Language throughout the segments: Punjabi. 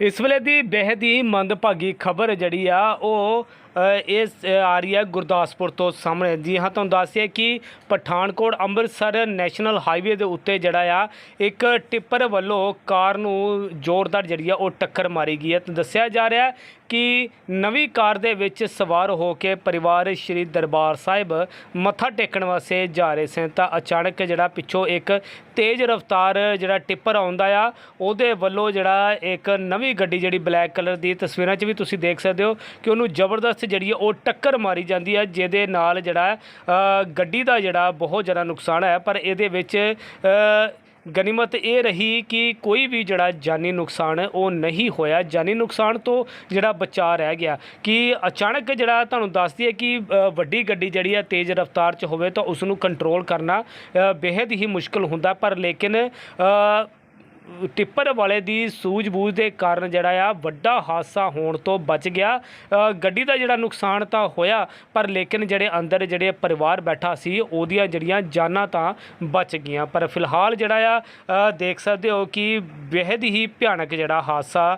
ਇਸ ਵੇਲੇ ਦੀ ਬੇਹਦ ਹੀ ਮੰਦਭਾਗੀ ਖਬਰ ਜਿਹੜੀ ਆ ਉਹ ਇਹ ਆ ਰਹੀ ਹੈ ਗੁਰਦਾਸਪੁਰ ਤੋਂ ਸਾਹਮਣੇ। ਜੀ ਹਾਂ, ਤੁਹਾਨੂੰ ਦੱਸਿਆ ਕਿ ਪਠਾਨਕੋਟ ਅੰਮ੍ਰਿਤਸਰ ਨੈਸ਼ਨਲ ਹਾਈਵੇ ਦੇ ਉੱਤੇ ਜਿਹੜਾ ਆ, ਇੱਕ ਟਿੱਪਰ ਵੱਲੋਂ ਕਾਰ ਨੂੰ ਜ਼ੋਰਦਾਰ ਜਿਹੜੀ ਆ, ਉਹ ਟੱਕਰ ਮਾਰੀ ਗਈ ਹੈ। ਤਾਂ ਦੱਸਿਆ ਜਾ ਰਿਹਾ ਕਿ ਨਵੀਂ ਕਾਰ ਦੇ ਵਿੱਚ ਸਵਾਰ ਹੋ ਕੇ ਪਰਿਵਾਰ ਸ਼੍ਰੀ ਦਰਬਾਰ ਸਾਹਿਬ ਮੱਥਾ ਟੇਕਣ ਵਾਸਤੇ ਜਾ ਰਹੇ ਸਨ। ਤਾਂ ਅਚਾਨਕ ਜਿਹੜਾ ਪਿੱਛੋਂ ਇੱਕ ਤੇਜ਼ ਰਫ਼ਤਾਰ ਜਿਹੜਾ ਟਿੱਪਰ ਆਉਂਦਾ ਆ, ਉਹਦੇ ਵੱਲੋਂ ਜਿਹੜਾ ਇੱਕ ਨਵੀਂ ਗੱਡੀ ਜਿਹੜੀ ਬਲੈਕ ਕਲਰ ਦੀ ਤਸਵੀਰਾਂ 'ਚ ਵੀ ਤੁਸੀਂ ਦੇਖ ਸਕਦੇ ਹੋ ਕਿ ਉਹਨੂੰ ਜ਼ਬਰਦਸਤ ਜਿਹੜੀ ਹੈ ਉਹ ਟੱਕਰ ਮਾਰੀ ਜਾਂਦੀ ਹੈ ਜਿਹਦੇ ਨਾਲ ਜਿਹੜਾ ਗੱਡੀ ਦਾ ਜਿਹੜਾ ਬਹੁਤ ਜ਼ਿਆਦਾ ਨੁਕਸਾਨ ਹੈ। ਪਰ ਇਹਦੇ ਵਿੱਚ ਗਨੀਮਤ ਇਹ ਰਹੀ ਕਿ ਕੋਈ ਵੀ ਜਿਹੜਾ ਜਾਨੀ ਨੁਕਸਾਨ ਉਹ ਨਹੀਂ ਹੋਇਆ। ਜਾਨੀ ਨੁਕਸਾਨ ਤੋਂ ਜਿਹੜਾ ਬਚਾ ਰਹਿ ਗਿਆ। ਕਿ ਅਚਾਨਕ ਜਿਹੜਾ ਤੁਹਾਨੂੰ ਦੱਸਦੀ ਹੈ ਕਿ ਵੱਡੀ ਗੱਡੀ ਜਿਹੜੀ ਹੈ ਤੇਜ਼ ਰਫ਼ਤਾਰ 'ਚ ਹੋਵੇ ਤਾਂ ਉਸ ਨੂੰ ਕੰਟਰੋਲ ਕਰਨਾ ਅ, ਬੇहद ਹੀ ਮੁਸ਼ਕਲ ਹੁੰਦਾ। ਪਰ ਲੇਕਿਨ ਟਿੱਪਰ ਵਾਲੇ ਦੀ ਸੂਝ-ਬੂਝ ਦੇ ਕਾਰਨ ਜਿਹੜਾ ਆ ਵੱਡਾ ਹਾਦਸਾ ਹੋਣ ਤੋਂ ਬਚ ਗਿਆ। ਗੱਡੀ ਦਾ ਜਿਹੜਾ ਨੁਕਸਾਨ ਤਾਂ ਹੋਇਆ ਪਰ ਲੇਕਿਨ ਜਿਹੜੇ ਅੰਦਰ ਜਿਹੜੇ ਪਰਿਵਾਰ ਬੈਠਾ ਸੀ ਉਹਦੀਆਂ ਜਿਹੜੀਆਂ ਜਾਨਾਂ ਤਾਂ ਬਚ ਗਈਆਂ। ਪਰ ਫਿਲਹਾਲ ਜਿਹੜਾ ਆ ਦੇਖ ਸਕਦੇ ਹੋ ਕਿ ਬੇहद ਹੀ ਭਿਆਨਕ ਜਿਹੜਾ ਹਾਦਸਾ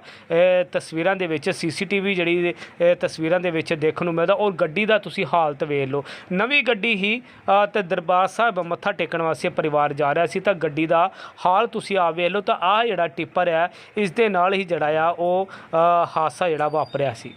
ਤਸਵੀਰਾਂ ਦੇ ਵਿੱਚ ਸੀਸੀਟੀਵੀ ਜਿਹੜੀ ਤਸਵੀਰਾਂ ਦੇ ਵਿੱਚ ਦੇਖਣ ਨੂੰ ਮਿਲਦਾ ਔਰ ਗੱਡੀ ਦਾ ਤੁਸੀਂ ਹਾਲਤ ਵੇਖ ਲਓ। ਨਵੀਂ ਗੱਡੀ ਹੀ ਅ, ਤੇ ਦਰਬਾਰ ਸਾਹਿਬ ਮੱਥਾ ਟੇਕਣ ਵਾਸਤੇ ਪਰਿਵਾਰ ਜਾ ਰਿਹਾ ਸੀ ਤਾਂ ਗੱਡੀ ਦਾ ਹਾਲ ਤੁਸੀਂ ਆ ਵੇਖ ਲਓ ਤਾਂ ਆ ਜਿਹੜਾ ਟਿੱਪਰ ਹੈ, ਇਸ ਦੇ ਨਾਲ ਹੀ ਜਿਹੜਾ ਆ, ਉਹ ਹਾਦਸਾ ਜਿਹੜਾ ਵਾਪਰਿਆ ਸੀ।